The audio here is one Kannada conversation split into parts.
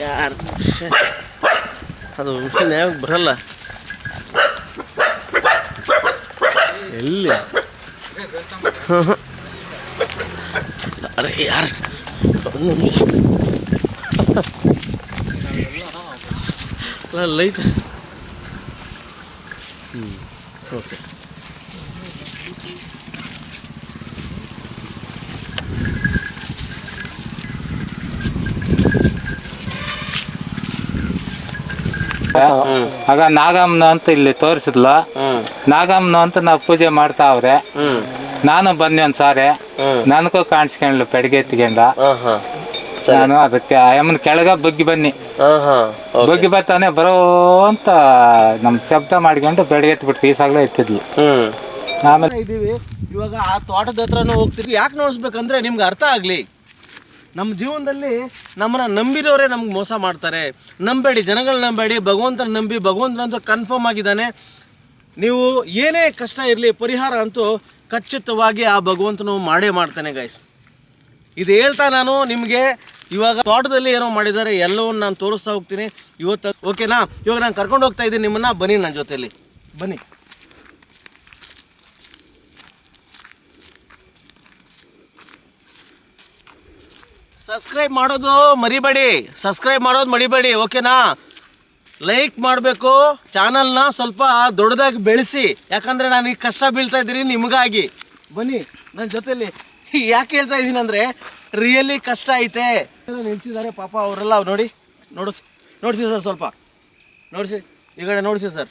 ಯಾರು. ಅದು ಮಿಷನ್ ಯಾವಾಗ ಬರಲ್ಲ ಎಲ್ಲಿ. ಅರೆ ಯಾರು ಲೈಟ್ ಹ್ಞೂ ಓಕೆ ಆಗ ನಾಗಮ್ಮನ ಅಂತ ಇಲ್ಲಿ ತೋರಿಸಿದ್ಲು. ನಾಗಮ್ಮನ ಅಂತ ನಾವು ಪೂಜೆ ಮಾಡ್ತಾ ಅವ್ರೆ. ನಾನು ಬನ್ನಿ ಒಂದ್ ಸಾರಿ ಹ್ಮ್. ನನಗೂ ಕಾಣಿಸ್ಕೊಂಡ್ಲು ಪೆಡ್ಗೆ ಎತ್ಕೊಂಡ ನಾನು ಅದಕ್ಕೆ ಅಮ್ಮನ ಕೆಳಗ ಬಗ್ಗಿ ಬನ್ನಿ. ಬುಗ್ಗಿ ಬರ್ತಾನೆ ಬರೋ ಅಂತ ನಮ್ ಶಬ್ದ ಮಾಡ್ಕೊಂಡು ಬೆಡ್ಗೆ ಎತ್ಬಿಡ್ತು ಈ ಸಾಗಲೇ ಎತ್ತಿದ್ಲು. ಆಮೇಲೆ ಇದ್ದೀವಿ. ಇವಾಗ ಆ ತೋಟದ ಹತ್ರನೂ ಹೋಗ್ತಿದ್ವಿ ಯಾಕೆ ನೋಡಿಸ್ಬೇಕಂದ್ರೆ ನಿಮ್ಗೆ ಅರ್ಥ ಆಗಲಿ. ನಮ್ಮ ಜೀವನದಲ್ಲಿ ನಮ್ಮನ್ನ ನಂಬಿರೋರೇ ನಮ್ಗೆ ಮೋಸ ಮಾಡ್ತಾರೆ. ನಂಬೇಡಿ, ಜನಗಳನ್ನ ನಂಬೇಡಿ, ಭಗವಂತನ ನಂಬಿ ಭಗವಂತನಂತೂ ಕನ್ಫರ್ಮ್ ಆಗಿದ್ದಾನೆ. ನೀವು ಏನೇ ಕಷ್ಟ ಇರಲಿ, ಪರಿಹಾರ ಅಂತೂ ಖಚಿತವಾಗಿ ಆ ಭಗವಂತನು ಮಾಡೇ ಮಾಡ್ತಾನೆ ಗಾಯ್ಸ್ ಇದು ಹೇಳ್ತಾ ನಾನು ನಿಮಗೆ, ಇವಾಗ ತೋಟದಲ್ಲಿ ಏನೋ ಮಾಡಿದ್ದಾರೆ, ಎಲ್ಲವನ್ನು ನಾನು ತೋರಿಸ್ತಾ ಹೋಗ್ತೀನಿ. ಇವತ್ತು ಓಕೆನಾ ಇವಾಗ ನಾನು ಕರ್ಕೊಂಡು ಹೋಗ್ತಾ ಇದ್ದೀನಿ, ನಿಮ್ಮನ್ನ ಬನ್ನಿ ನನ್ನ ಜೊತೆಯಲ್ಲಿ ಬನ್ನಿ. ಸಬ್ಸ್ಕ್ರೈಬ್ ಮಾಡೋದು ಮರಿಬೇಡಿ. ಸಬ್ಸ್ಕ್ರೈಬ್ ಮಾಡೋದು ಮರಿಬೇಡಿ ಓಕೆನಾ ಲೈಕ್ ಮಾಡಬೇಕು ಚಾನಲ್ನ ಸ್ವಲ್ಪ ದೊಡ್ಡದಾಗಿ ಬೆಳೆಸಿ. ಯಾಕಂದರೆ ನಾನು ಈಗ ಕಷ್ಟ ಬೀಳ್ತಾ ಇದ್ದೀನಿ ನಿಮಗಾಗಿ. ಬನ್ನಿ ನನ್ನ ಜೊತೆಯಲ್ಲಿ ಯಾಕೆ ಹೇಳ್ತಾ ಇದ್ದೀನಿ ಅಂದರೆ ರಿಯಲಿ ಕಷ್ಟ ಐತೆ. ನಿಲ್ಸಿದ್ದಾರೆ ಪಾಪ ಅವರೆಲ್ಲ ನೋಡಿ. ನೋಡಿಸಿ ನೋಡಿಸಿ ಸರ್ ಸ್ವಲ್ಪ. ನೋಡಿಸಿ, ಈ ಕಡೆ ನೋಡಿಸಿ ಸರ್.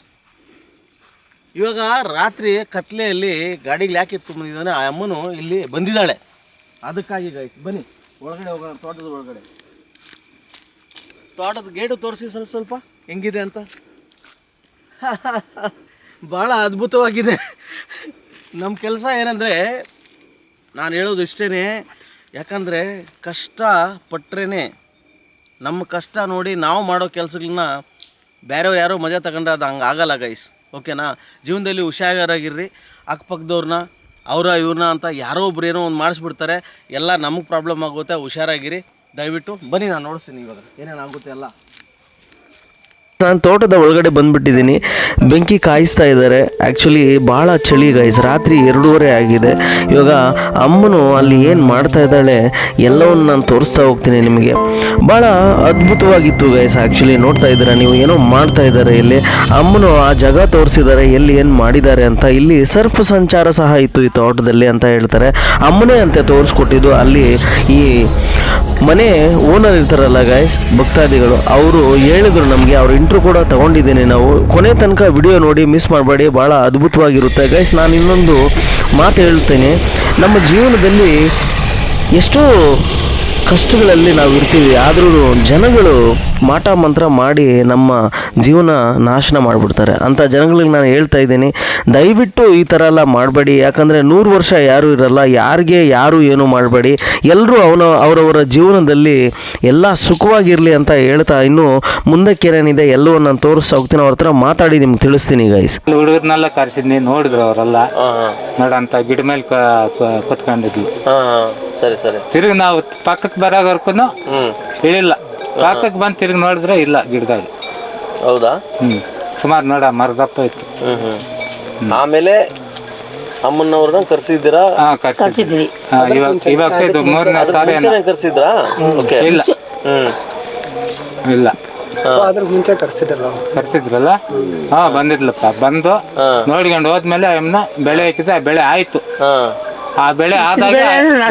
ಇವಾಗ ರಾತ್ರಿ ಕತ್ಲೆಯಲ್ಲಿ ಗಾಡಿಗೆ ಯಾಕೆ ತುಂಬಿದ್ದಾನೆ ಆ ಅಮ್ಮನು ಇಲ್ಲಿ ಬಂದಿದ್ದಾಳೆ. ಅದಕ್ಕಾಗಿ ಗಾಯಿಸಿ ಬನ್ನಿ. ಒಳಗಡೆ ಹೋಗೋಣ ತೋಟದ ಒಳಗಡೆ. ತೋಟದ ಗೇಟು ತೋರಿಸಿ ಸರ್ ಸ್ವಲ್ಪ. ಹೆಂಗಿದೆ ಅಂತ? ಭಾಳ ಅದ್ಭುತವಾಗಿದೆ. ನಮ್ಮ ಕೆಲಸ ಏನಂದರೆ ನಾನು ಹೇಳೋದು ಇಷ್ಟೇ ಯಾಕಂದರೆ ಕಷ್ಟ ಪಟ್ರೇ ನಮ್ಮ ಕಷ್ಟ ನೋಡಿ ನಾವು ಮಾಡೋ ಕೆಲಸಗಳನ್ನ ಬೇರೆಯವ್ರು ಯಾರೋ ಮಜಾ ತಗೊಂಡ್ರೆ ಅದು ಹಂಗೆ ಆಗಲ್ಲ ಗೈಸ್ ಓಕೆನಾ ಜೀವನದಲ್ಲಿ ಹುಷಾರಾಗಿರ್ರಿ ಅಕ್ಕಪಕ್ಕದವ್ರನ್ನ ಅವರ ಇವ್ರನ್ನ ಅಂತ ಯಾರೋ ಒಬ್ರು ಏನೋ ಒಂದು ಮಾಡಿಸ್ಬಿಡ್ತಾರೆ, ಎಲ್ಲ ನಮಗೆ ಪ್ರಾಬ್ಲಮ್ ಆಗುತ್ತೆ, ಹುಷಾರಾಗಿರಿ. ದಯವಿಟ್ಟು ಬನ್ನಿ, ನಾನು ನೋಡಿಸ್ತೀನಿ ಇವಾಗ. ಏನೇನಾಗುತ್ತೆ ಎಲ್ಲ. ನಾನು ತೋಟದ ಒಳಗಡೆ ಬಂದ್ಬಿಟ್ಟಿದ್ದೀನಿ. ಬೆಂಕಿ ಕಾಯಿಸ್ತಾ ಇದ್ದಾರೆ. ಆ್ಯಕ್ಚುಲಿ ಭಾಳ ಚಳಿ ಗೈಸ್ ರಾತ್ರಿ ಎರಡೂವರೆ ಆಗಿದೆ. ಇವಾಗ ಅಮ್ಮನು ಅಲ್ಲಿ ಏನು ಮಾಡ್ತಾ ಇದ್ದಾಳೆ ಎಲ್ಲವನ್ನು ನಾನು ತೋರಿಸ್ತಾ ಹೋಗ್ತೀನಿ ನಿಮಗೆ. ಭಾಳ ಅದ್ಭುತವಾಗಿತ್ತು ಗೈಸ್ ಆ್ಯಕ್ಚುಲಿ ನೋಡ್ತಾ ಇದ್ದೀರಾ ನೀವು ಏನೋ ಮಾಡ್ತಾ ಇದ್ದಾರೆ ಇಲ್ಲಿ. ಅಮ್ಮನು ಆ ಜಾಗ ತೋರಿಸಿದ್ದಾರೆ. ಎಲ್ಲಿ ಏನು ಮಾಡಿದ್ದಾರೆ ಅಂತ. ಇಲ್ಲಿ ಸರ್ಫ್ ಸಂಚಾರ ಸಹ ಇತ್ತು ಈ ತೋಟದಲ್ಲಿ ಅಂತ ಹೇಳ್ತಾರೆ. ಅಮ್ಮನೇ ಅಂತೆ ತೋರಿಸ್ಕೊಟ್ಟಿದ್ದು. ಅಲ್ಲಿ ಈ ಮನೆ ಓನರ್ ಇರ್ತಾರಲ್ಲ ಗಾಯ್ಸ್ ಭಕ್ತಾದಿಗಳು, ಅವರು ಹೇಳಿದ್ರು ನಮಗೆ, ಅವ್ರ ಇಂಟ್ರೂ ಕೂಡ ತಗೊಂಡಿದ್ದೀನಿ ನಾವು. ಕೊನೆ ತನಕ ವಿಡಿಯೋ ನೋಡಿ ಮಿಸ್ ಮಾಡಬೇಡಿ, ಭಾಳ ಅದ್ಭುತವಾಗಿರುತ್ತೆ. ಗೈಸ್ ನಾನು ಇನ್ನೊಂದು ಮಾತು ಹೇಳ್ತೇನೆ ನಮ್ಮ ಜೀವನದಲ್ಲಿ ಎಷ್ಟೋ ಕಷ್ಟಗಳಲ್ಲಿ ನಾವು ಇರ್ತೀವಿ ಆದರೂ ಜನಗಳು ಮಾಟ ಮಂತ್ರ ಮಾಡಿ ನಮ್ಮ ಜೀವನ ನಾಶನ ಮಾಡಿಬಿಡ್ತಾರೆ. ಅಂಥ ಜನಗಳಿಗೆ ನಾನು ಹೇಳ್ತಾ ಇದ್ದೀನಿ ದಯವಿಟ್ಟು ಈ ಥರ ಎಲ್ಲ ಮಾಡಬೇಡಿ. ಯಾಕಂದರೆ ನೂರು ವರ್ಷ ಯಾರೂ ಇರಲ್ಲ ಯಾರಿಗೆ ಯಾರು ಏನು ಮಾಡಬೇಡಿ. ಎಲ್ಲರೂ ಅವನ ಅವರವರ ಜೀವನದಲ್ಲಿ ಎಲ್ಲ ಸುಖವಾಗಿರಲಿ ಅಂತ ಹೇಳ್ತಾ ಇನ್ನು ಮುಂದಕ್ಕೆ ಏನೇನಿದೆ ಎಲ್ಲವೂ ನಾನು ತೋರಿಸ್ತಾ ಹೋಗ್ತೀನಿ. ಅವ್ರ ಹತ್ರ ಮಾತಾಡಿ ನಿಮ್ಗೆ ತಿಳಿಸ್ತೀನಿ ಗೈಸ್ ಹುಡುಗರ್ನೆಲ್ಲ ಕರೆಸಿದ್ನಿ ನೋಡಿದ್ರು ಅವರೆಲ್ಲ. ನೋಡಂತ ಗಿಡ ಮೇಲೆ ಕುತ್ಕೊಂಡಿದ್ವಿ ಸರಿ ಸರಿ. ತಿರುಗಿ ನಾವು ಪಕ್ಕಕ್ಕೆ ಬರೋವರ್ಗು ಇಳಿಲ್ಲ. ಪಕ್ಕಕ್ಕೆ ಬಂದು ತಿರುಗಿ ನೋಡಿದ್ರೆ ಇಲ್ಲ ಗಿಡದಾಗ. ಹೌದಾ? ಹ್ಮ್. ಸುಮಾರು ನೋಡ ಮರದಪ್ಪ ಇತ್ತು. ಆಮೇಲೆ ಅಮ್ಮನವ್ರನ್ನ ಕರ್ಸಿದ್ದೀರಾ? ಹಾ ಕರ್ಸಿದ್ವಿ ಇವಾಗ ಇವಾಗ ಇದು ಮೂರನೇ ಸಾರಿ. ಕರ್ಸಿದ್ರಾ ಓಕೆ ಇಲ್ಲ. ಹ್ಮ್. ಇಲ್ಲ. ಅದ್ರ ಮುಂಚೆ ಕರ್ಸಿದ್ರಲ್ಲ ಕರ್ಸಿದ್ರಲ್ಲ? ಹಾ ಬಂದಿದ್ಲಪ್ಪ. ಬಂದು. ನೋಡ್ಕೊಂಡು ಹೋದ್ಮೇಲೆ ಅಮ್ಮನ ಬೆಳೆ ಹಾಕಿದ್ರೆ ಆ ಬೆಳೆ ಆಯ್ತು. ಹಾ. ಆ ಬೆಳೆ ಆದಾಗ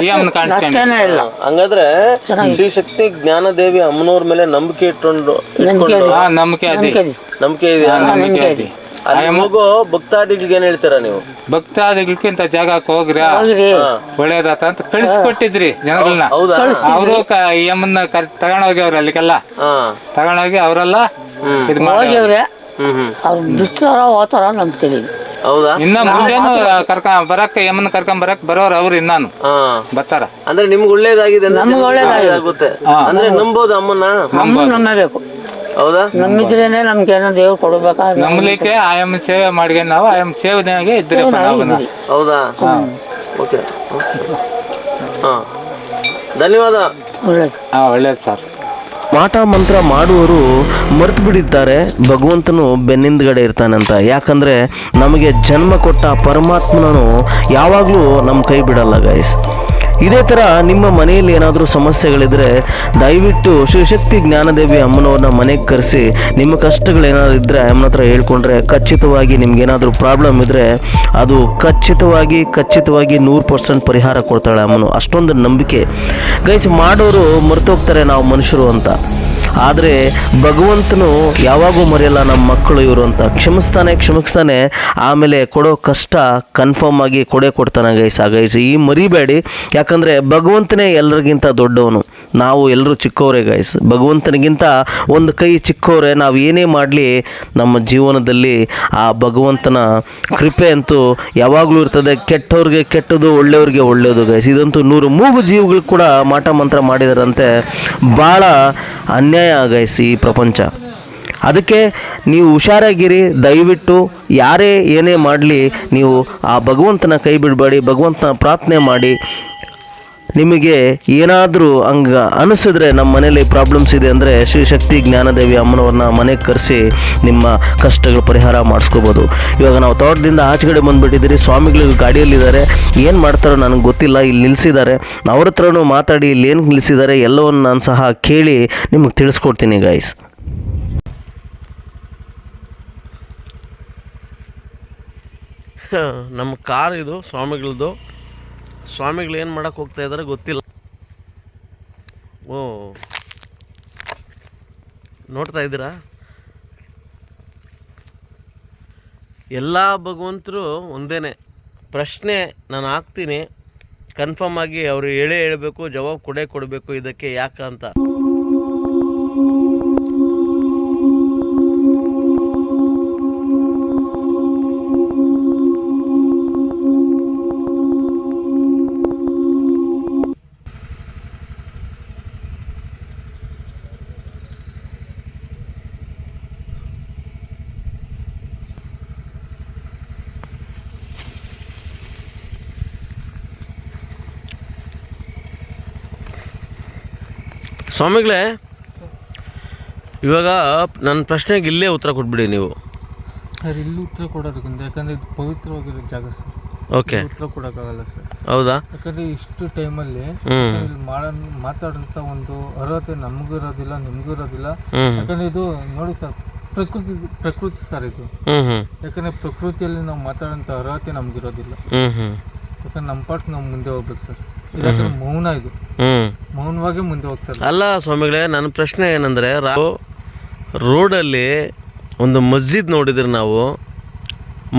ಈ ಅಮ್ಮನ ಕಾಣಿಸ್ಕೊಂಡು ಹಂಗಾದ್ರೆ ಶ್ರೀ ಶಕ್ತಿ ಜ್ಞಾನದೇವಿ ಅಮ್ಮನವ್ರ ಮೇಲೆ ನಂಬಿಕೆ ಇಟ್ಕೊಂಡು ಇಟ್ಕೊಂಡು ಹಾ ನಂಬಿಕೆ ಅದಿ ನಂಬಿಕೆ ಇದೆಯಾ? ನಂಬಿಕೆ ಅದಿ ಅಲ್ಲಿ ಮಗು ಭಕ್ತಾದಿಗಳಿಗೆ ಏನ್ ಹೇಳ್ತೀರಾ ನೀವು? ಭಕ್ತಾದಿಗಳಿಗಿಂತ ಜಾಗಕ್ಕೆ ಹೋಗ್ರಿ. ಒಳ್ಳೇದಾತ ಅಂತ ಕಳಿಸ್ಕೊಟ್ಟಿದ್ರಿ ಜನಗಳನ್ನ. ಹೌದಾ? ಅವರು ಈ ಅಮ್ಮನ್ನ ಕರ್ ತಗೊಂಡೋಗ್ಯವ್ರ ಅಲ್ಲಿಗೆಲ್ಲ. ಹಾ. ತಗೊಂಡೋಗಿ ಅವರೆಲ್ಲ ಇದು ಮಾಡಿ ಹ್ಮ್ ಹ್ಮ್. ಅವ್ರು ಬಿಡ್ತಾರ ಹೋತಾರ ನಂಬ್ತೀವಿ ಹೌದಾ? ಇನ್ನ ಮುಂಜಾನು ಕರ್ಕ ಬರಕ್ ಯಮ್ಮನ ಕರ್ಕೊಂಡ್ ಬರಕ್ ಬರೋರು ಅವ್ರು ಇನ್ನಾನು. ಹಾ. ಬರ್ತಾರ. ಅಂದ್ರೆ ನಿಮ್ಗೆ ಒಳ್ಳೇದಾಗಿದೆ ಅಂದ್ರೆ ನಿಮ್ಗೆ ಒಳ್ಳೇದಾಗುತ್ತೆ. ಅಂದ್ರೆ ನಂಬೋದು ಅಮ್ಮನ ನಮ್ಮ ನಂಬಬೇಕು ಹೌದಾ? ನಮ್ಮಿದ್ರೇನೆ ನಮ್ಗೆ ಏನೋ ದೇವ್ರು ಕೊಡ್ಬೇಕಾದ್ರೆ ನಂಬಲಿಕ್ಕೆ ಆಯಮ್ಮ ಸೇವೆ ಮಾಡ್ಕೊಂಡು ನಾವು ಆಯಮ್ಮ ಸೇವೆನಾಗೆ ಇದ್ರೆ ಹೌದಾ? ಓಕೆ. ಹಾಂ. ಧನ್ಯವಾದ. ಒಳ್ಳೇದು. ಹಾಂ ಒಳ್ಳೇದು ಸರ್. ಮಾಟ ಮಂತ್ರ ಮಾಡುವವರು ಮರೆತು ಬಿಟ್ಟಿದ್ದಾರೆ ಭಗವಂತನು ಬೆನ್ನಿಂದಗಡೆ ಇರ್ತಾನಂತ. ಯಾಕಂದರೆ ನಮಗೆ ಜನ್ಮ ಕೊಟ್ಟ ಪರಮಾತ್ಮನನು ಯಾವಾಗಲೂ ನಮ್ಮ ಕೈ ಬಿಡಲ್ಲ ಗೈಸ್ ಇದೇ ಥರ ನಿಮ್ಮ ಮನೆಯಲ್ಲಿ ಏನಾದರೂ ಸಮಸ್ಯೆಗಳಿದ್ರೆ ದಯವಿಟ್ಟು ಶಿವಶಕ್ತಿ ಜ್ಞಾನದೇವಿ ಅಮ್ಮನವ್ರನ್ನ ಮನೆಗೆ ಕರೆಸಿ, ನಿಮ್ಮ ಕಷ್ಟಗಳೇನಾದ್ರು ಇದ್ದರೆ ಅಮ್ಮನ ಹತ್ರ ಹೇಳ್ಕೊಂಡ್ರೆ, ಖಚಿತವಾಗಿ ನಿಮ್ಗೇನಾದರೂ ಪ್ರಾಬ್ಲಮ್ ಇದ್ದರೆ ಅದು ಖಚಿತವಾಗಿ ಖಚಿತವಾಗಿ ನೂರು ಪರ್ಸೆಂಟ್ ಪರಿಹಾರ ಕೊಡ್ತಾಳೆ ಅಮ್ಮನು. ಅಷ್ಟೊಂದು ನಂಬಿಕೆ. ಗೈಸ್ ಮಾಡೋರು ಮರ್ತೋಗ್ತಾರೆ, ನಾವು ಮನುಷ್ಯರು ಅಂತ. ಆದರೆ ಭಗವಂತನು ಯಾವಾಗೂ ಮರೆಯಲ್ಲ ನಮ್ಮ ಮಕ್ಕಳು ಇವರು ಅಂತ. ಕ್ಷಮಿಸ್ತಾನೆ ಕ್ಷಮಿಸ್ತಾನೆ. ಆಮೇಲೆ ಕೊಡೋ ಕಷ್ಟ ಕನ್ಫರ್ಮ್ ಆಗಿ ಕೊಡೇ ಕೊಡ್ತಾನೆ ಗೈಸ್. ಆ ಗೈಸ್, ಈ ಮರಿಬೇಡಿ. ಯಾಕಂದರೆ ಭಗವಂತನೇ ಎಲ್ಲರಿಗಿಂತ ದೊಡ್ಡವನು. ನಾವು ಎಲ್ಲರೂ ಚಿಕ್ಕವರೇ ಗಾಯ್ಸ್ ಭಗವಂತನಿಗಿಂತ ಒಂದು ಕೈ ಚಿಕ್ಕವರೇ ನಾವು ಏನೇ ಮಾಡಲಿ ನಮ್ಮ ಜೀವನದಲ್ಲಿ ಆ ಭಗವಂತನ ಕೃಪೆ ಅಂತೂ ಯಾವಾಗಲೂ ಇರ್ತದೆ. ಕೆಟ್ಟವ್ರಿಗೆ ಕೆಟ್ಟದು ಒಳ್ಳೆಯವ್ರಿಗೆ ಒಳ್ಳೆಯದು ಗೈಸ್ ಇದಂತೂ ನೂರು ಮೂಗು ಜೀವಗಳು ಕೂಡ ಮಾಟ ಮಂತ್ರ ಮಾಡಿದಾರಂತೆ. ಭಾಳ ಅನ್ಯಾಯ ಗೈಸ್ ಈ ಪ್ರಪಂಚ. ಅದಕ್ಕೆ ನೀವು ಹುಷಾರಾಗಿರಿ, ದಯವಿಟ್ಟು ಯಾರೇ ಏನೇ ಮಾಡಲಿ ನೀವು ಆ ಭಗವಂತನ ಕೈ ಬಿಡಬೇಡಿ, ಭಗವಂತನ ಪ್ರಾರ್ಥನೆ ಮಾಡಿ. ನಿಮಗೆ ಏನಾದರೂ ಹಂಗ ಅನಿಸಿದ್ರೆ ನಮ್ಮ ಮನೇಲಿ ಪ್ರಾಬ್ಲಮ್ಸ್ ಇದೆ ಅಂದರೆ ಶ್ರೀಶಕ್ತಿ ಜ್ಞಾನದೇವಿ ಅಮ್ಮನವ್ರನ್ನ ಮನೆಗೆ ಕರೆಸಿ ನಿಮ್ಮ ಕಷ್ಟಗಳ ಪರಿಹಾರ ಮಾಡಿಸ್ಕೋಬೋದು. ಇವಾಗ ನಾವು ತೋಟದಿಂದ ಆಚೆಗಡೆ ಬಂದುಬಿಟ್ಟಿದ್ದೀರಿ. ಸ್ವಾಮಿಗಳು ಗಾಡಿಯಲ್ಲಿದ್ದಾರೆ. ಏನು ಮಾಡ್ತಾರೋ ನನಗೆ ಗೊತ್ತಿಲ್ಲ. ಇಲ್ಲಿ ನಿಲ್ಲಿಸಿದ್ದಾರೆ ಅವ್ರ ಹತ್ರನೂ ಮಾತಾಡಿ ಇಲ್ಲಿ ಏನು ನಿಲ್ಲಿಸಿದ್ದಾರೆ ಎಲ್ಲವನ್ನು ನಾನು ಸಹ ಕೇಳಿ ನಿಮಗೆ ತಿಳಿಸ್ಕೊಡ್ತೀನಿ ಗಾಯ್ಸ್ ನಮ್ಮ ಕಾರ್ ಇದು ಸ್ವಾಮಿಗಳದ್ದು ಸ್ವಾಮಿಗಳು ಏನು ಮಾಡಕ್ಕೆ ಹೋಗ್ತಾ ಇದ್ದಾರೆ ಗೊತ್ತಿಲ್ಲ. ಓ. ನೋಡ್ತಾ ಇದ್ದೀರಾ? ಎಲ್ಲ ಭಗವಂತರು ಒಂದೇ ಪ್ರಶ್ನೆ ನಾನು ಹಾಕ್ತೀನಿ. ಕನ್ಫರ್ಮ್ ಆಗಿ ಅವರು ಹೇಳೇ ಹೇಳಬೇಕು, ಜವಾಬ್ ಕೊಡೇ ಕೊಡಬೇಕು ಇದಕ್ಕೆ ಯಾಕೆ ಸ್ವಾಮಿಗಳೇ ಇವಾಗ ನನ್ನ ಪ್ರಶ್ನೆಗೆ ಇಲ್ಲೇ ಉತ್ತರ ಕೊಟ್ಬಿಡಿ ನೀವು. ಸರ್ ಇಲ್ಲಿ ಉತ್ತರ ಕೊಡೋದಕ್ಕಿಂತ ಯಾಕಂದ್ರೆ ಇದು ಪವಿತ್ರವಾಗಿರೋ ಜಾಗ ಸರ್. ಓಕೆ. ಉತ್ತರ ಕೊಡೋಕ್ಕಾಗಲ್ಲ ಸರ್. ಹೌದಾ? ಯಾಕಂದ್ರೆ ಇಷ್ಟು ಟೈಮಲ್ಲಿ ಇಲ್ಲಿ ಮಾಡೋ ಮಾತಾಡೋಂಥ ಒಂದು ಅರ್ಹತೆ ನಮಗೂ ಇರೋದಿಲ್ಲ ನಿಮಗೂ ಇರೋದಿಲ್ಲ. ಯಾಕಂದ್ರೆ ಇದು ನೋಡಿ ಸರ್ ಪ್ರಕೃತಿ ಪ್ರಕೃತಿ ಸರ್ ಇದು. ಯಾಕಂದ್ರೆ ಪ್ರಕೃತಿಯಲ್ಲಿ ನಾವು ಮಾತಾಡೋಂಥ ಅರ್ಹತೆ ನಮಗಿರೋದಿಲ್ಲ. ಯಾಕಂದ್ರೆ ನಮ್ಮ ಪಾಟ್ ನಾವು ಮುಂದೆ ಹೋಗ್ಬೇಕು ಸರ್. ಮೌನ ಇದು. ಹ್ಞೂ ಮೌನವಾಗೇ ಮುಂದೆ ಹೋಗ್ತಾರೆ. ಅಲ್ಲ ಸ್ವಾಮಿಗಳೇ ನನ್ನ ಪ್ರಶ್ನೆ ಏನಂದರೆ ರೋಡಲ್ಲಿ ಒಂದು ಮಸ್ಜಿದ್ ನೋಡಿದ್ರಿ ನಾವು.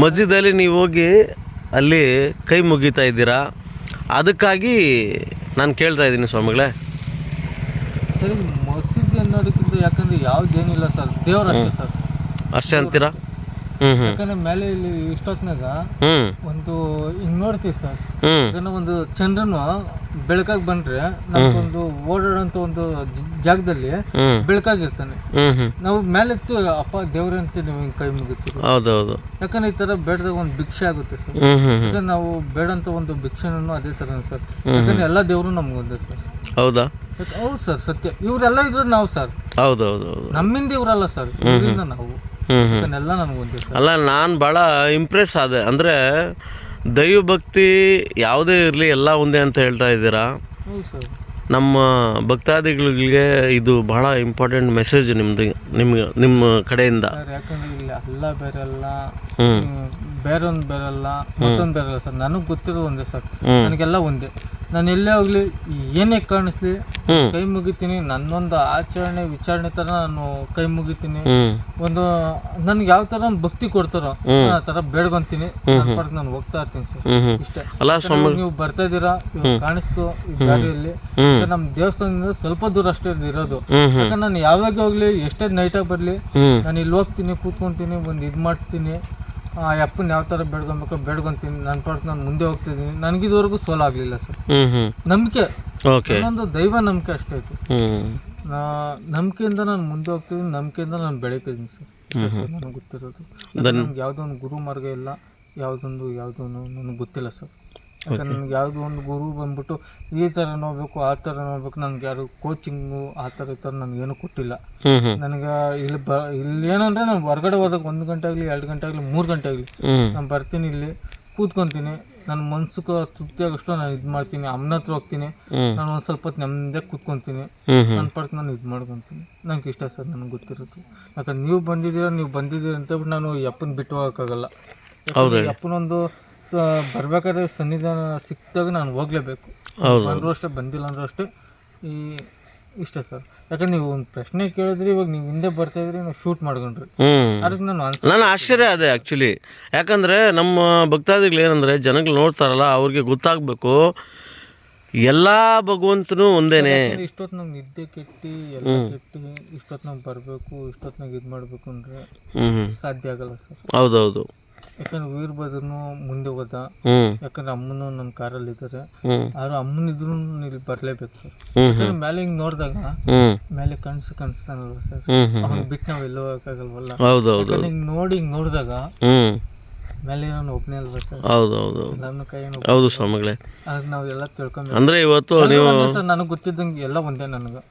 ಮಸ್ಜಿದಲ್ಲಿ ನೀವು ಹೋಗಿ ಅಲ್ಲಿ ಕೈ ಮುಗಿತಾ ಇದ್ದೀರಾ? ಅದಕ್ಕಾಗಿ ನಾನು ಕೇಳ್ತಾ ಇದ್ದೀನಿ ಸ್ವಾಮಿಗಳೇ. ಸರ್ ಮಸೀದಿ ಅನ್ನೋದಕ್ಕಿಂತ ಯಾಕಂದ್ರೆ ಯಾವ್ದೇನಿಲ್ಲ ಸರ್. ದೇವರ ಸರ್. ಅಷ್ಟೇ ಅಂತೀರಾ? ಯಾಕಂದ್ರೆ ಮೇಲೆ ಇಲ್ಲಿ ಇಷ್ಟೊತ್ನಾಗ ಒಂದು ಹಿಂಗ್ ನೋಡ್ತೀವಿ ಸರ್. ಯಾಕಂದ್ರೆ ಒಂದು ಚಂದ್ರನು ಬೆಳಕಾಗಿ ಬಂದ್ರೆ ನಮ್ಗೊಂದು ಓಡಾಡೋಂತ ಒಂದು ಜಾಗದಲ್ಲಿ ಬೆಳಕಾಗಿರ್ತಾನೆ. ನಾವು ಮೇಲೆ ಮೇಲೆತ್ತು ಅಪ್ಪ ದೇವ್ರೆ ಅಂತ ನೀವು ಹಿಂಗ್ ಕೈ ಮುಗಿತೀವಿ ಹೌದೌದು. ಯಾಕಂದ್ರೆ ಈ ತರ ಬೇಡದಾಗ ಒಂದು ಭಿಕ್ಷೆ ಆಗುತ್ತೆ ಸರ್. ಈಗ ನಾವು ಬೇಡಂತ ಒಂದು ಭಿಕ್ಷೆನೂ ಅದೇ ತರ ಸರ್. ಯಾಕಂದ್ರೆ ಎಲ್ಲ ದೇವರು ನಮ್ಗೊಂದೇ ಸರ್. ಹೌದಾ? ಹೌದು ಸರ್ ಸತ್ಯ. ಇವರೆಲ್ಲ ಇದ್ರೆ ನಾವು ಸರ್. ಹೌದೌದು ಹೌದು ನಮ್ಮಿಂದ ಇವರಲ್ಲ ಸರ್. ಇವರಿಂದ ನಾವು. ಸರ್ ಅಲ್ಲ ನಾನು ಭಾಳ ಇಂಪ್ರೆಸ್ ಆದೆ. ಅಂದರೆ ದೈವಭಕ್ತಿ ಯಾವುದೇ ಇರಲಿ ಎಲ್ಲ ಒಂದೇ ಅಂತ ಹೇಳ್ತಾ ಇದ್ದೀರಾ? ಹೌದು ಸರ್. ನಮ್ಮ ಭಕ್ತಾದಿಗಳಿಗೆ ಇದು ಬಹಳ ಇಂಪಾರ್ಟೆಂಟ್ ಮೆಸೇಜ್ ನಿಮ್ದು ನಿಮ್ಗೆ ನಿಮ್ಮ ಕಡೆಯಿಂದ. ಸರ್ ಯಾಕಂದ್ರೆ ಇಲ್ಲಿ ಎಲ್ಲ ಬೇರೆಲ್ಲ ಹ್ಞೂ ಬೇರೆ ಒಂದು ಬೇರೆಲ್ಲ ಮತ್ತೊಂದು ಬೇರೆಲ್ಲ ಸರ್. ನನಗೆ ಗೊತ್ತಿರೋದು ಒಂದೇ ಸರ್. ನನಗೆಲ್ಲ ಒಂದೇ. ನಾನು ಎಲ್ಲೇ ಹೋಗ್ಲಿ ಏನೇ ಕಾಣಿಸ್ಲಿ ಕೈ ಕೈ ಮುಗಿತೀನಿ. ನನ್ನೊಂದು ಆಚರಣೆ ವಿಚಾರಣೆ ತರ ನಾನು ಕೈ ಮುಗಿತೀನಿ. ಒಂದು ನನ್ಗೆ ಯಾವ ತರ ಒಂದ್ ಭಕ್ತಿ ಕೊಡ್ತಾರೋ ನಾನು ಆ ತರ ಬೇಡ್ಕೊಂತೀನಿ. ನಾನು ಹೋಗ್ತಾ ಇರ್ತೀನಿ ಸರ್. ಇಷ್ಟೇ. ಅಲ್ಲ ನೀವು ಬರ್ತಾ ಇದ್ದೀರಾ ಇವಾಗ ಕಾಣಿಸ್ತು ಈ ನಮ್ ದೇವಸ್ಥಾನದಿಂದ ಸ್ವಲ್ಪ ದೂರ ಅಷ್ಟೇ ಇರೋದು. ಯಾಕಂದ್ರೆ ನಾನು ಯಾವಾಗ ಹೋಗ್ಲಿ ಎಷ್ಟೇ ನೈಟಾಗಿ ಬರಲಿ ಬರ್ಲಿ ನಾನು ಇಲ್ಲಿ ಹೋಗ್ತೀನಿ ಕೂತ್ಕೊಂತೀನಿ ಒಂದು ಇದ್ ಮಾಡ್ತೀನಿ. ಆ ಅಪ್ಪನ್ ಯಾವ ತರ ಬೇಡ್ಕೊಬೇಕು ಬೇಡ್ಕೊಂತೀನಿ. ನನ್ನ ಪಾಟ್ ನಾನು ಮುಂದೆ ಹೋಗ್ತಿದ್ದೀನಿ. ನನಗಿದುವರೆಗೂ ಸೋಲಾಗಲಿಲ್ಲ ಸರ್. ನಂಬಿಕೆ. ಇನ್ನೊಂದು ದೈವ ನಂಬಿಕೆ ಅಷ್ಟೇ ಐತಿ ನಂಬಿಕೆಯಿಂದ ನಾನು ಮುಂದೆ ಹೋಗ್ತಿದ್ದೀನಿ ನಂಬಿಕೆಯಿಂದ ನಾನು ಬೆಳೀತಿದ್ದೀನಿ ಸರ್. ನನಗೆ ಗೊತ್ತಿರೋದು. ನಮ್ಗೆ ಯಾವುದೋ ಒಂದು ಗುರು ಮಾರ್ಗ ಇಲ್ಲ. ಯಾವುದೊಂದು ಯಾವುದೋ ನನಗೆ ಗೊತ್ತಿಲ್ಲ ಸರ್. ಯಾಕಂದ್ರೆ ನನಗೆ ಯಾವುದೋ ಒಂದು ಗುರು ಬಂದ್ಬಿಟ್ಟು ಈ ಥರ ನೋಡ್ಬೇಕು ಆ ಥರ ನೋಡ್ಬೇಕು ನನಗೆ ಯಾರು ಕೋಚಿಂಗು ಆ ಥರ ಈ ಥರ ನನಗೇನು ಕೊಟ್ಟಿಲ್ಲ. ನನಗೆ ಇಲ್ಲಿ ಬ ಇಲ್ಲಿ ಏನಂದ್ರೆ ನಾನು ಹೊರಗಡೆ ಹೋದಾಗ ಒಂದು ಗಂಟೆ ಆಗಲಿ ಎರಡು ಗಂಟೆ ಆಗಲಿ ಮೂರು ಗಂಟೆ ಆಗಲಿ ನಾನು ಬರ್ತೀನಿ ಇಲ್ಲಿ ಕೂತ್ಕೊಂತೀನಿ. ನನ್ನ ಮನ್ಸಿಗೆ ತೃಪ್ತಿ ಆಗೋಷ್ಟು ನಾನು ಇದು ಮಾಡ್ತೀನಿ ಅಮ್ಮನ ಹತ್ರ ಹೋಗ್ತೀನಿ. ನಾನು ಒಂದು ಸ್ವಲ್ಪ ಹೊತ್ತು ನೆಮ್ಮದಿಯಾಗಿ ಕೂತ್ಕೊಂತೀನಿ. ನನ್ನ ಪಡ್ಕ ನಾನು ಇದು ಮಾಡ್ಕೊತೀನಿ. ನಂಗೆ ಇಷ್ಟ ಸರ್ ನನಗೆ ಗೊತ್ತಿರೋದು. ಯಾಕಂದ್ರೆ ನೀವು ಬಂದಿದ್ದೀರ ನೀವು ಬಂದಿದ್ದೀರ ಅಂತ ಹೇಳ್ಬಿಟ್ಟು ನಾನು ಯಪ್ಪನ ಅಪ್ಪನ ಬಿಟ್ಟು ಹೋಗೋಕ್ಕಾಗಲ್ಲ. ಅಪ್ಪನೊಂದು ಸ- ಬರ್ಬೇಕಾದ್ರೆ ಸನ್ನಿಧಾನ ಸಿಕ್ಕಿದಾಗ ನಾನು ಹೋಗ್ಲೇಬೇಕು. ಬಂದರೂ ಅಷ್ಟೇ ಬಂದಿಲ್ಲ ಅಂದ್ರೂ ಅಷ್ಟೇ ಈ ಇಷ್ಟ ಸರ್. ಯಾಕಂದ್ರೆ ನೀವು ಒಂದು ಪ್ರಶ್ನೆ ಕೇಳಿದ್ರಿ ಇವಾಗ ನೀವು ಹಿಂದೆ ಬರ್ತಾ ಇದ್ರಿ ನಾವು ಶೂಟ್ ಮಾಡ್ಕೊಂಡ್ರಿ. ಅದಕ್ಕೆ ನಾನು ನಾನು ಆಶ್ಚರ್ಯ ಅದೇ ಆ್ಯಕ್ಚುಲಿ ಯಾಕಂದರೆ ನಮ್ಮ ಭಕ್ತಾದಿಗಳು ಏನಂದರೆ ಜನಗಳು ನೋಡ್ತಾರಲ್ಲ ಅವ್ರಿಗೆ ಗೊತ್ತಾಗಬೇಕು. ಎಲ್ಲ ಭಗವಂತನು ಒಂದೇನೆ. ಇಷ್ಟೊತ್ತು ನಂಗೆ ನಿದ್ದೆ ಕೆಟ್ಟಿ ಎಲ್ಲ ಕೆಟ್ಟಿ ಇಷ್ಟೊತ್ತು ಬರಬೇಕು ಇಷ್ಟೊತ್ನಾಗ ಇದು ಮಾಡಬೇಕು ಅಂದರೆ ಸಾಧ್ಯ ಆಗಲ್ಲ ಸರ್. ಹೌದೌದು. ಯಾಕಂದ್ರೆ ವೀರಭದ್ರನು ಮುಂದೆ ಹೋದ. ಯಾಕಂದ್ರೆ ಅಮ್ಮನು ನನ್ನ ಕಾರಲ್ಲಿ ಇದ್ದಾರೆ. ಆದ್ರೆ ಅಮ್ಮನ ಇದ್ರು ಇಲ್ಲಿ ಬರ್ಲೇಬೇಕು ಸರ್. ಯಾಕಂದ್ರೆ ಮೇಲೆ ಹಿಂಗ್ ನೋಡಿದಾಗ ಮೇಲೆ ಕನಸು ಕನ್ಸ್ತಾನಲ್ವ ಸರ್. ಅವ್ನು ಬಿಟ್ಟು ನಾವ್ ಎಲ್ಲೋ ಹೋಗಕ್ಕಾಗಲ್ವಲ್ಲ. ಯಾಕಂದ್ರೆ ಹಿಂಗೆ ನೋಡಿ ಹಿಂಗ್ ನೋಡಿದಾಗ ಮೇಲೆ ನಾನು ಒಬ್ಬನೇ ಅಲ್ವಾ ಸರ್? ಹೌದೌದು ನನ್ನ ಕೈ ಹೌದು ಸ್ವಾಮಿಗಳೇ. ಅದಕ್ಕೆ ನಾವು ಎಲ್ಲ ಅಂದರೆ ಇವತ್ತು ನೀವು ಸರ್ ನನಗೆ ಗೊತ್ತಿದ್ದಂಗೆ ಎಲ್ಲ ಒಂದೇ ನನಗೆ.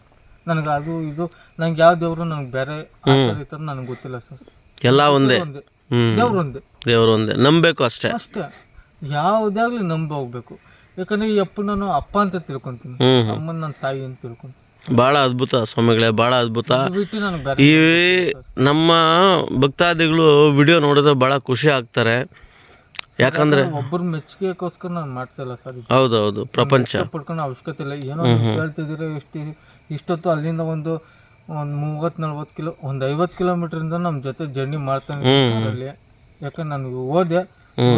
ನನಗೆ ಅದು ಇದು ನಂಗೆ ಯಾವ ದೇವರು ನನಗೆ ಬೇರೆ ಈ ಥರ ನನಗೆ ಗೊತ್ತಿಲ್ಲ ಸರ್. ಎಲ್ಲ ಒಂದೇ. ಹ್ಞೂ ದೇವ್ರು ಒಂದೇ ದೇವರು ಒಂದೇ ನಂಬಬೇಕು ಅಷ್ಟೇ. ಅಷ್ಟೇ. ಯಾವುದಾಗ್ಲಿ ನಂಬ ಹೋಗ್ಬೇಕು. ಯಾಕಂದ್ರೆ ಈ ಅಪ್ಪ ನಾನು ಅಪ್ಪ ಅಂತ ತಿಳ್ಕೊಂತೀನಿ. ಅಮ್ಮ ಅಮ್ಮನ ನನ್ನ ತಾಯಿ ಅಂತ ತಿಳ್ಕೊಂತೀನಿ. ಬಹಳ ಅದ್ಭುತ ಸ್ವಾಮಿಗಳೇ ಬಹಳ ಅದ್ಭುತ. ಬಿಟ್ಟು ಬೇರೆ ಈ ನಮ್ಮ ಭಕ್ತಾದಿಗಳು ವಿಡಿಯೋ ನೋಡಿದ್ರೆ ಬಹಳ ಖುಷಿ ಆಗ್ತಾರೆ. ಯಾಕಂದ್ರೆ ಒಬ್ಬರ ಮೆಚ್ಚುಗೆಗೋಸ್ಕರ ನಾನು ಮಾಡ್ತಾ ಇಲ್ಲ ಸರ್ ಇದು. ಹೌದೌದು ಪ್ರಪಂಚ. ಪಡ್ಕೊಳ್ಳೋ ಅವಶ್ಯಕತೆ ಇಲ್ಲ. ಏನೋ ನೀವು ಎಷ್ಟು ಇಷ್ಟೊತ್ತು ಅಲ್ಲಿಂದ ಒಂದು ಒಂದು ಮೂವತ್ತು ನಲ್ವತ್ತು ಕಿಲೋ ಒಂದು ಕಿಲೋಮೀಟರ್ ಇಂದ ನಮ್ಮ ಜೊತೆ ಜರ್ನಿ ಮಾಡ್ತಾನೆ ಅಲ್ಲಿ ಯಾಕಂದ್ರೆ ನಾನು ಓದೆ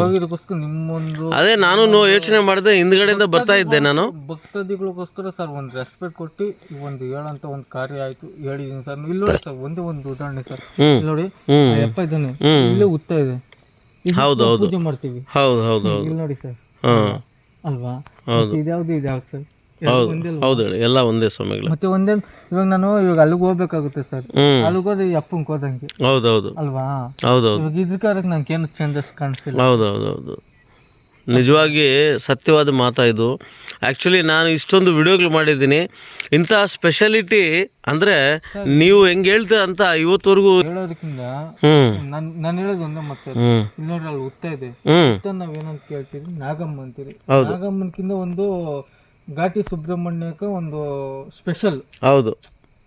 ಹೋಗಿದಕ್ಕೋಸ್ಕರ ನಿಮ್ಮೊಂದು ಅದೇ ನಾನು ಯೋಚನೆ ಮಾಡಿದೆ ಹಿಂದ್ಗಡೆಯಿಂದ ಬರ್ತಾ ಇದ್ದೆ ನಾನು. ಭಕ್ತಾದಿಗಳಿಗೋಸ್ಕರ ಸರ್ ಒಂದು ರೆಸ್ಪೆಕ್ಟ್ ಕೊಟ್ಟು ಒಂದು ಹೇಳಂತ ಒಂದು ಕಾರ್ಯ ಆಯ್ತು ಹೇಳಿದೀನಿ ಸರ್. ಇಲ್ಲಿ ನೋಡಿ ಸರ್ ಒಂದೇ ಒಂದು ಉದಾಹರಣೆ ಸರ್. ನೋಡಿ ಅಪ್ಪ ಇದ್ದಾನೆ. ಇಲ್ಲೇ ಉತ್ತ ಇದೆ. ಹೌದು, ಹೌದು. ಪೂಜೆ ಮಾಡ್ತೀವಿ. ಹೌದು ಹೌದು ಇಲ್ಲಿ ನೋಡಿ ಸರ್. ಹಾಂ. ಅಲ್ವಾ? ಇದ್ಯಾವುದು ಇದ್ಯಾವ್ದು ಸರ್? ಹೌದು ಹೌದು ಹೇಳಿ ಎಲ್ಲ ಒಂದೇ ಸ್ವಾಮಿಗಳು. ಮತ್ತೆ ಒಂದೇ ಇವಾಗ ನಾನು ಇವಾಗ ಅಲ್ಲಿಗೆ ಹೋಗ್ಬೇಕಾಗುತ್ತೆ ಸರ್. ಹ್ಮ್. ಅಲ್ಲಿಗೆ ಹೋದ್ರೆ ಅಪ್ಪಂಗೆ ಹೋದಂಗೆ ಹೌದೌದು ಅಲ್ವಾ? ಹೌದೌದು ಇವಾಗ ಇದಕ್ಕಾದ್ರೆ ನಂಗೇನು ಚೇಂಜಸ್ ಕಾಣಿಸಿಲ್ಲ. ಹೌದೌದೌದು ನಿಜವಾಗಿ ಸತ್ಯವಾದ ಮಾತಾ ಇದು. ಆ್ಯಕ್ಚುಲಿ ನಾನು ಇಷ್ಟೊಂದು ವಿಡಿಯೋಗಳು ಮಾಡಿದ್ದೀನಿ. ಇಂಥ ಸ್ಪೆಷಾಲಿಟಿ ಅಂದರೆ ನೀವು ಹೆಂಗೆ ಹೇಳ್ತೀರ ಅಂತ ಇವತ್ತವರೆಗೂ ಹೇಳೋದಕ್ಕಿಂತ ಹ್ಞೂ ನಾನು ನಾನು ಹೇಳೋದು ಒಂದೇ ಮತ್ತೆ ಹ್ಞೂ ಇಲ್ಲಿ ನೋಡ್ರಿ ಅಲ್ಲಿ ಉತ್ತ ಇದೆ. ಹ್ಞೂ ನಾವೇನಂತ ಕೇಳ್ತೀವಿ? ನಾಗಮ್ಮ ಅಂತೀರಿ. ನಾಗಮ್ಮನ್ಕಿಂತ ಒಂದು ಘಾಟಿ ಸುಬ್ರಹ್ಮಣ್ಯಕ್ಕೆ ಒಂದು ಸ್ಪೆಷಲ್ ಹೌದು.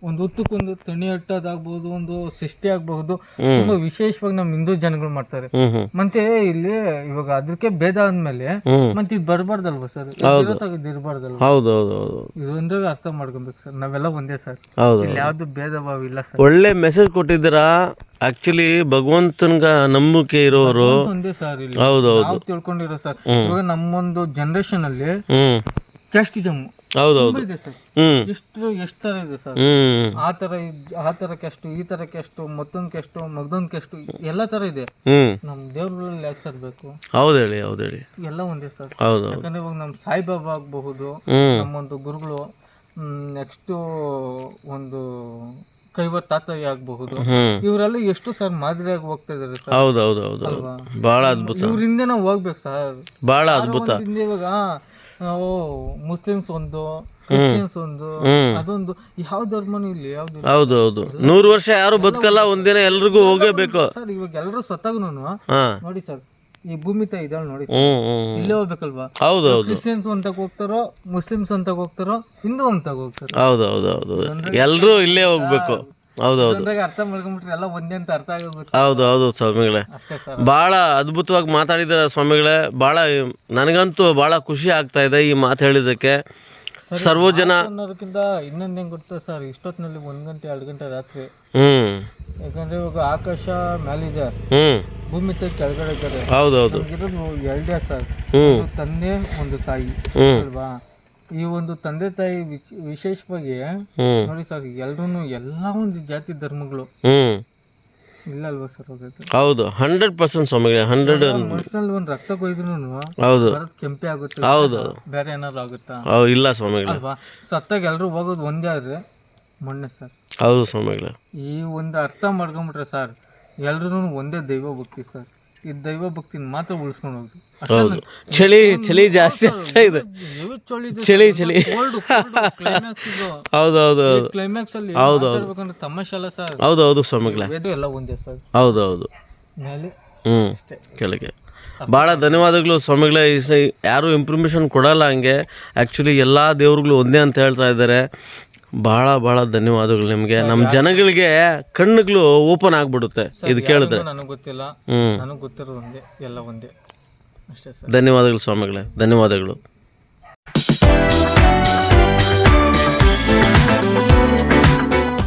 ಒಂದು ಉತ್ತಕ್ಕೊಂದು ತಣಿ ಹಟ್ಟೋದಾಗ್ಬೋದು ಒಂದು ಸೃಷ್ಟಿ ಆಗಬಹುದು. ತುಂಬಾ ವಿಶೇಷವಾಗಿ ನಮ್ಮ ಹಿಂದೂ ಜನಗಳು ಮಾಡ್ತಾರೆ. ಮತ್ತೆ ಇಲ್ಲಿ ಇವಾಗ ಅದಕ್ಕೆ ಭೇದ ಆದ್ಮೇಲೆ ಮತ್ತೆ ಇದು ಬರಬಾರ್ದಲ್ವ ಸರ್? ಇರಬಾರ್ದಲ್ವ? ಹೌದು ಹೌದು ಹೌದು ಇದು ಅಂದ್ರೆ ಅರ್ಥ ಮಾಡ್ಕೊಬೇಕು ಸರ್. ನಾವೆಲ್ಲ ಒಂದೇ ಸರ್. ಇಲ್ಲಿ ಯಾವ್ದು ಭೇದ ಭಾವ ಇಲ್ಲ ಸರ್. ಒಳ್ಳೆ ಮೆಸೇಜ್ ಕೊಟ್ಟಿದ್ದೀರಾ? ಆಕ್ಚುಲಿ ಭಗವಂತನ್ಗ ನಂಬಿಕೆ ಇರೋರು. ಒಂದೇ ಸರ್ ಇಲ್ಲಿ. ತಿಳ್ಕೊಂಡಿರೋ ಸರ್. ಇವಾಗ ನಮ್ಮೊಂದು ಜನರೇಷನ್ ಅಲ್ಲಿ ಹ್ಞೂ ಜಮ್ಮು ಹೌದೌದು ಇದೆ ಸರ್. ಹ್ಞೂ ಎಷ್ಟು ಎಷ್ಟು ತರ ಇದೆ ಸರ್. ಹ್ಞೂ ಆ ತರ ಇದ್- ಆ ತರ ಎಷ್ಟು ಈ ತರ ಎಷ್ಟು ಮತ್ತೊಂದಕ್ಕೆ ಎಷ್ಟು ಮಗದೊಂದು ಎಷ್ಟು ಎಲ್ಲಾ ತರ ಇದೆ. ಹ್ಮ್. ನಮ್ಮ ದೇವ್ರುಗಳಲ್ಲಿ ಯಾಕೆ ಸರ್ ಬೇಕು? ಹೌದು ಹೇಳಿ ಹೌದು ಹೇಳಿ. ಎಲ್ಲ ಒಂದೇ ಸರ್. ಹೌದು ಹೌದು. ಯಾಕಂದ್ರೆ ಇವಾಗ ನಮ್ಮ ಸಾಯಿಬಾಬಾ ಆಗಬಹುದು ನಮ್ಮೊಂದು ಗುರುಗಳು ನೆಕ್ಸ್ಟು ಒಂದು ಕೈವರ್ ತಾತಯ್ಯ ಆಗಬಹುದು. ಇವರೆಲ್ಲ ಎಷ್ಟು ಸರ್ ಮಾದರಿಯಾಗಿ ಹೋಗ್ತಾ ಇದಾರೆ ಸರ್? ಹೌದು ಹೌದು ಹೌದು ಹೌದು. ಭಾಳ ಅದ್ಭುತ. ಇವ್ರಿಂದ ನಾವು ಹೋಗ್ಬೇಕು ಸರ್. ಬಹಳ ಅದ್ಭುತ. ಇವಾಗ ನಾವು ಮುಸ್ಲಿಮ್ಸ್ ಒಂದು ಕ್ರಿಶ್ಚಿಯನ್ಸ್ ಒಂದು ಅದೊಂದು ಯಾವ ಧರ್ಮನೂ ಇಲ್ಲಿ ಯಾವ್ದು ಇಲ್ಲ. ಹೌದು ಹೌದು. ನೂರು ವರ್ಷ ಯಾರು ಬದುಕಲ್ಲ ಒಂದಿನ ಎಲ್ರಿಗೂ ಹೋಗಬೇಕು. ಸರ್ ಇವಾಗ ಎಲ್ಲರೂ ಸತ್ತಾಗನು ಹಾ. ನೋಡಿ ಸರ್ ಈ ಭೂಮಿ ತಾಯಿ ಇದ್ದಾಳೆ ನೋಡಿ ಇಲ್ಲೇ ಹೋಗ್ಬೇಕಲ್ವಾ? ಹೌದು ಹೌದು. ಕ್ರಿಶ್ಚಿಯನ್ಸ್ ಅಂತ ಹೋಗ್ತಾರೋ ಮುಸ್ಲಿಮ್ಸ್ ಅಂತ ಹೋಗ್ತಾರೋ ಹಿಂದೂ ಅಂತ ಹೋಗ್ತಾರೋ. ಹೌದು ಹೌದು ಹೌದು. ಎಲ್ಲರೂ ಇಲ್ಲೇ ಹೋಗ್ಬೇಕು. ಹೌದು ಹೌದು ಅದ್ರಾಗ ಅರ್ಥ ಮಾಡ್ಕೊಂಡ್ಬಿಟ್ರೆ ಎಲ್ಲ ಒಂದೇ ಅಂತ ಅರ್ಥ ಆಗೋಗುತ್ತೆ. ಹೌದು ಹೌದು ಸ್ವಾಮಿಗಳೇ. ಅಷ್ಟೇ ಸರ್ ಭಾಳ ಅದ್ಭುತವಾಗಿ ಮಾತಾಡಿದ್ದಾರೆ ಸ್ವಾಮಿಗಳೇ. ಭಾಳ ನನಗಂತೂ ಭಾಳ ಖುಷಿ ಆಗ್ತಾ ಇದೆ ಈ ಮಾತು ಹೇಳಿದ್ದಕ್ಕೆ. ಸರ್ವ ಜನ ಅನ್ನೋದಕ್ಕಿಂತ ಇನ್ನೊಂದು ಹೆಂಗ್ ಗೊತ್ತಾ ಸರ್ ಇಷ್ಟೊತ್ತಿನಲ್ಲಿ ಒಂದ್ ಗಂಟೆ ಎರಡು ಗಂಟೆ ರಾತ್ರಿ. ಹ್ಞೂ ಯಾಕಂದ್ರೆ ಇವಾಗ ಆಕಾಶ ಮೇಲಿದೆ ಹ್ಞೂ ಭೂಮಿ ತಾಯಿ ಕೆಳಗಡೆ ಇದ್ದಾರೆ. ಹೌದು ಹೌದು ನಮ್ಗಿರೋದು ಎರಡೇ ಸರ್. ಹ್ಞೂ ತಂದೆ ಒಂದು ತಾಯಿ. ಅಲ್ವಾ? ಈ ಒಂದು ತಂದೆ ತಾಯಿ ವಿಶೇಷವಾಗಿ ನೋಡಿ ಸರ್ ಎಲ್ರು ಎಲ್ಲ ಒಂದು ಜಾತಿ ಧರ್ಮಗಳು. ಹ್ಞೂ ಇಲ್ಲ ಅಲ್ವಾ ಸರ್ ಹೌದು ಹಂಡ್ರೆಡ್ ಪರ್ಸೆಂಟ್ ಸ್ವಾಮಿಗಳೇ ಹಂಡ್ರೆಡ್ ಮನುಷ್ಯನಲ್ಲಿ ಒಂದು ರಕ್ತ ಕೊಯ್ದ್ರು ಹೌದು. ಕೆಂಪೆ ಆಗುತ್ತೆ ಹೌದು. ಬೇರೆ ಏನಾದ್ರು ಆಗುತ್ತಾ? ಇಲ್ಲ ಸ್ವಾಮಿಗಳೇ. ಸತ್ತಾಗ ಎಲ್ಲರೂ ಹೋಗೋದು ಒಂದೇ ಆದ್ರೆ ಮೊನ್ನೆ ಸರ್. ಹೌದು ಸ್ವಾಮಿಗಳೇ. ಈ ಒಂದು ಅರ್ಥ ಮಾಡ್ಕೊಂಬಿಟ್ರೆ ಸರ್ ಎಲ್ರೂ ಒಂದೇ ದೈವ ಭಕ್ತಿ ಸರ್. ಈ ದೈವ ಭಕ್ತಿನ ಮಾತ್ರ ಉಳಿಸ್ಕೊಂಡು ಹೋಗಿ ಹೌದು. ಚಳಿ ಚಳಿ ಜಾಸ್ತಿ ಆಗ್ತಾ ಇದೆ. ಚಳಿ ಚಳಿ ಹೌದು ಹೌದು ಹೌದು. ಕ್ಲೈಮ್ಯಾಕ್ಸ್ ಅಲ್ಲಿ ಹೌದು, ಹೌದು. ತಮಾಷೆ ಅಲ್ಲ ಸರ್. ಹೌದು ಹೌದು ಸ್ವಾಮಿಗಳೇ. ಎಲ್ಲ ಒಂದೇ ಸರ್. ಹೌದು ಹೌದು. ಮೇಲೆ ಹ್ಞೂ. ಕೆಳಗೆ. ಭಾಳ ಧನ್ಯವಾದಗಳು ಸ್ವಾಮಿಗಳೇ. ಯಾರು ಇಂಪ್ರೂಮೇಷನ್ ಕೊಡಲ್ಲ ಹಂಗೆ. ಆ್ಯಕ್ಚುಲಿ ಎಲ್ಲ ದೇವ್ರುಗಳು ಒಂದೇ ಅಂತ ಹೇಳ್ತಾ ಇದ್ದಾರೆ. ಬಹಳ ಬಹಳ ಧನ್ಯವಾದಗಳು ನಿಮ್ಗೆ. ನಮ್ಮ ಜನಗಳಿಗೆ ಕಣ್ಣುಗಳು ಓಪನ್ ಆಗ್ಬಿಡುತ್ತೆ ಇದು ಕೇಳಿದ್ರೆ. ಗೊತ್ತಿಲ್ಲ. ಗೊತ್ತಿರೋದು ಒಂದೇ ಎಲ್ಲ ಒಂದೇ. ಅಷ್ಟೇ ಧನ್ಯವಾದಗಳು ಸ್ವಾಮಿಗಳೇ ಧನ್ಯವಾದಗಳು.